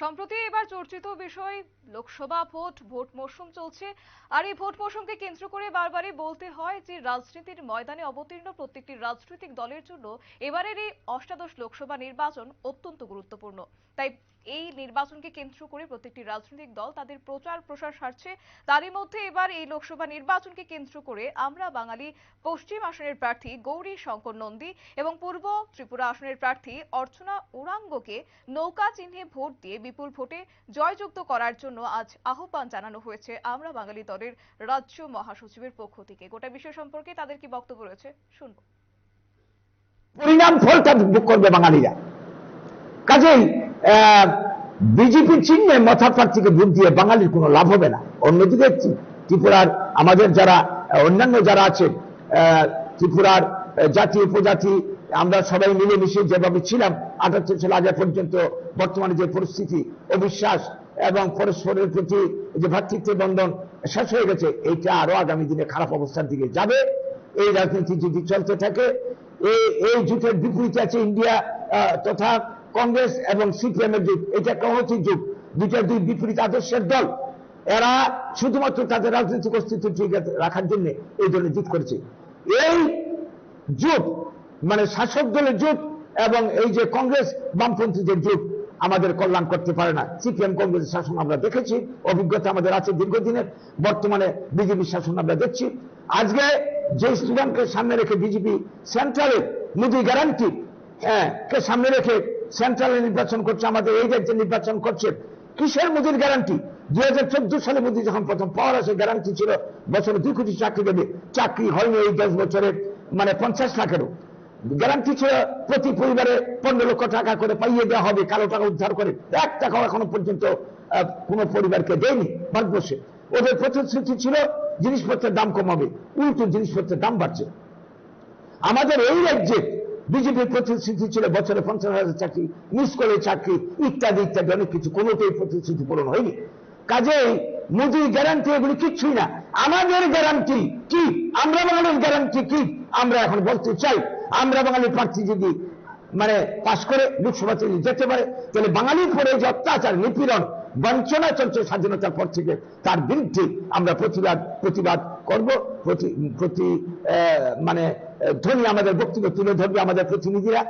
সম্প্রতি এবার চর্চিত বিষয়, লোকসভা ভোট ভোট মরশুম চলছে। আর এই ভোট মরশুমকে কেন্দ্র করে বারবারই বলতে হয় যে, রাজনীতির ময়দানে অবতীর্ণ প্রত্যেকটি রাজনৈতিক দলের জন্য এবারের এই অষ্টাদশ লোকসভা নির্বাচন অত্যন্ত গুরুত্বপূর্ণ। তাই এই নির্বাচনকে কেন্দ্র করে প্রত্যেকটি রাজনৈতিক দল তাদের প্রচার প্রসার সারছে। তারই মধ্যে এবার এই লোকসভা নির্বাচনকে কেন্দ্র করে আমরা বাঙালি পশ্চিম আসনের প্রার্থী গৌরী শঙ্কর নন্দী এবং পূর্ব ত্রিপুরা আসনের প্রার্থী অর্চনা উরাঙ্গকে নৌকা চিহ্নে ভোট দিয়ে বিপুল ভোটে জয়যুক্ত করার জন্য আজ আহ্বান জানানো হয়েছে আমরা বাঙালি দলের রাজ্য মহাসচিবের পক্ষ থেকে। গোটা বিষয় সম্পর্কে তাদের কি বক্তব্য রয়েছে শুনব। পরিণাম ফলটা ভোগ করবে বাঙালিরা। কাজেই বিজেপি চিহ্নে মথা প্রার্থীকে ভোট দিয়ে বাঙালির কোনো লাভ হবে না। অন্যদিকে ত্রিপুরার আমাদের যারা অন্যান্য যারা আছে ত্রিপুরার জাতি, উপজাতি আমরা সবাই মিলে মিলেমিশে যেভাবে ছিলাম আটাত্তর সাল আগে পর্যন্ত বর্তমানে যে পরিস্থিতি, অবিশ্বাস এবং পরস্পরের প্রতি যে ভ্রাতৃত্ব বন্ধন শেষ হয়ে গেছে, এইটা আরও আগামী দিনে খারাপ অবস্থার দিকে যাবে। এই রাজনীতি যদি চলতে থাকে এই এই জোটের বিপরীতে আছে ইন্ডিয়া তথা কংগ্রেস এবং সিপিএম এর জোট এটা একটা জোট দুইটা দুই বিপরীত আদর্শের দল। এরা শুধুমাত্র তাদের রাজনৈতিক অস্তিত্ব ঠিক রাখার জন্য এই দলে জোট করেছে। এই জোট মানে শাসক দলের জোট এবং এই যে কংগ্রেস বামপন্থীদের জোট আমাদের কল্যাণ করতে পারে না। সিপিএম কংগ্রেস শাসন আমরা দেখেছি, অভিজ্ঞতা আমাদের আছে দীর্ঘদিনের, বর্তমানে বিজেপি শাসন আমরা দেখছি। আজকে যে স্টুডেন্টকে সামনে রেখে বিজেপি সেন্ট্রালে মোদি গ্যারান্টি হ্যাঁ কে সামনে রেখে সেন্ট্রালে নির্বাচন করছে, আমাদের এই রাজ্যে নির্বাচন করছে, কিসের মোদির গ্যারান্টি দুই হাজার চোদ্দ সালে মোদি যখন প্রথম পাওয়ার আসে গ্যারান্টি ছিল, বছরে দুই কোটি চাকরি দেবে, চাকরি হয়নি এই দশ বছরে মানে পঞ্চাশ লাখেরও। গ্যারান্টি ছিল প্রতি পরিবারে পনেরো লক্ষ টাকা করে পাইয়ে দেওয়া হবে, কালো টাকা উদ্ধার করে। এক টাকাও এখনও পর্যন্ত কোনো পরিবারকে দেয়নি ভারতবর্ষে ওদের প্রতিশ্রুতি ছিল, জিনিসপত্রের দাম কমাবে, উল্টো জিনিসপত্রের দাম বাড়ছে। আমাদের এই রাজ্যে বিজেপির প্রতিশ্রুতি ছিল, বছরে পঞ্চাশ হাজার চাকরি, মিস করে চাকরি, ইত্যাদি ইত্যাদি, অনেক কিছু। কোনোটাই প্রতিশ্রুতি পূরণ হয়নি। কাজেই মোদির গ্যারান্টি এগুলি কিচ্ছুই না। আমাদের গ্যারান্টি কি? আমরা বাঙালির গ্যারান্টি কি? আমরা এখন বলতে চাই, আমরা বাঙালি প্রার্থী যদি মানে পাশ করে লোকসভাতে যেতে পারে, তাহলে বাঙালির পরে যে অত্যাচার, নিপীড়ন, বঞ্চনা চলছে স্বাধীনতার পর থেকে, তার বিরুদ্ধে আমরা প্রতিবাদ প্রতিবাদ করব। প্রতি প্রতি মানে ধ্বনি আমাদের বক্তব্য তুলে ধরবে আমাদের প্রতিনিধিরা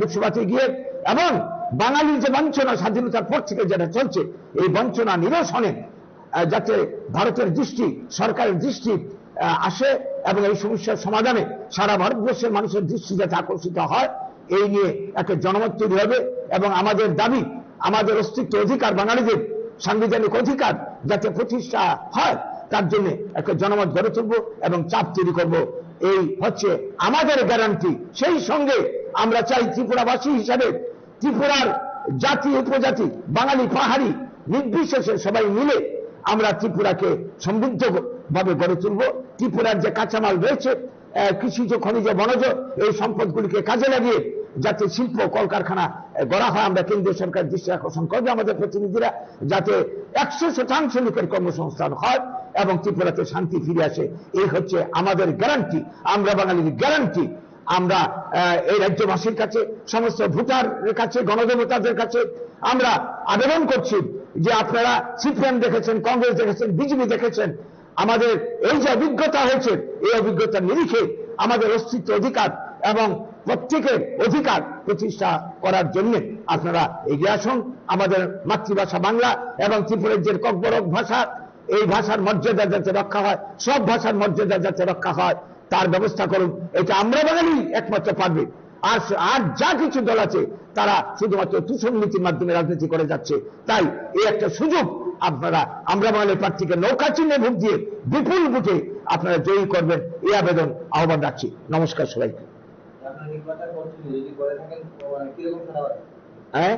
লোকসভাতে গিয়ে। এবং বাঙালির যে বঞ্চনা, স্বাধীনতার পর থেকে যেটা চলছে, এই বঞ্চনা নিরসনে যাতে ভারতের দৃষ্টি, সরকারের দৃষ্টি আসে এবং এই সমস্যার সমাধানে সারা ভারতবর্ষের মানুষের দৃষ্টি যাতে আকর্ষিত হয়, এই নিয়ে একটা জনমত তৈরি হবে এবং আমাদের দাবি, আমাদের অস্তিত্ব অধিকার, বাঙালিদের সাংবিধানিক অধিকার যাতে প্রতিষ্ঠা হয়, তার জন্য একটা জনমত গড়ে তুলব এবং চাপ তৈরি করব। এই হচ্ছে আমাদের গ্যারান্টি সেই সঙ্গে আমরা চাই ত্রিপুরাবাসী হিসাবে ত্রিপুরার জাতি, উপজাতি, বাঙালি, পাহাড়ি, নির্বিশেষে সবাই মিলে আমরা ত্রিপুরাকে সমৃদ্ধ ভাবে গড়ে তুলব। ত্রিপুরার যে কাঁচামাল রয়েছে কৃষিজ খনিজ বনজ, এই সম্পদগুলিকে কাজে লাগিয়ে যাতে শিল্প কলকারখানা গড়া হয়, আমরা কেন্দ্রীয় সরকার দৃষ্টি আকর্ষণ করবে আমাদের প্রতিনিধিরা, যাতে একশো শতাংশ লোকের কর্মসংস্থান হয় এবং ত্রিপুরাতে শান্তি ফিরে আসে। এই হচ্ছে আমাদের গ্যারান্টি আমরা বাঙালির গ্যারান্টি আমরা এই রাজ্যবাসীর কাছে, সমস্ত ভোটারের কাছে, গণদেবতাদের কাছে আমরা আবেদন করছি যে আপনারা সিপিএম দেখেছেন, কংগ্রেস দেখেছেন, বিজেপি দেখেছেন, আমাদের এই যে অভিজ্ঞতা হয়েছে, এই অভিজ্ঞতার নিরিখে আমাদের অস্তিত্ব অধিকার এবং প্রত্যেকের অধিকার প্রতিষ্ঠা করার জন্য আপনারা এগিয়ে আসুন। আমাদের মাতৃভাষা বাংলা এবং ত্রিপুরের যে ককবরক ভাষা, এই ভাষার মর্যাদা যাতে রক্ষা হয়, সব ভাষার মর্যাদা যাতে রক্ষা হয়, তার ব্যবস্থা করুন। এটা আমরা বাঙালি একমাত্র পারবে। আর আর যা কিছু দল আছে তারা শুধুমাত্র তুষণ নীতির মাধ্যমে রাজনীতি করে যাচ্ছে। তাই এই একটা সুযোগ আপনারা আমরা মানে প্রার্থীকে নৌকা চিহ্নে ভোট দিয়ে বিপুল ভোটে আপনারা জয়ী করবেন এই আবেদন আহ্বান রাখছি। নমস্কার সবাইকে? হ্যাঁ?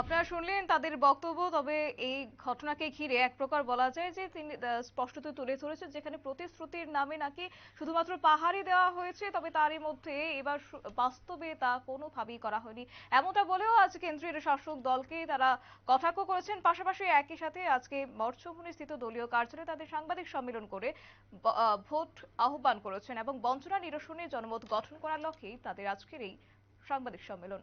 আপনারা শুনলেন তাদের বক্তব্য, তবে এই ঘটনাকে ঘিরে এক প্রকার বলা যায় যে তিনি স্পষ্টত তুলে ধরেছেন যেখানে প্রতিশ্রুতির নামে নাকি শুধুমাত্র পাহাড়ি দেওয়া হয়েছে, তবে তারই মধ্যে এবার বাস্তবে তা কোনোভাবেই করা হয়নি। এমনটা বলেও আজ কেন্দ্রীয় শাসক দলকে তারা কটাক্ষ করেছেন। পাশাপাশি একই সাথে আজকে মৎস্যভূমি স্থিত দলীয় কার্যালয়ে তাদের সাংবাদিক সম্মেলন করে ভোট আহ্বান করেছেন এবং বঞ্চনা নিরসনে জনমত গঠন করার লক্ষ্যেই তাদের আজকের এই সাংবাদিক সম্মেলন।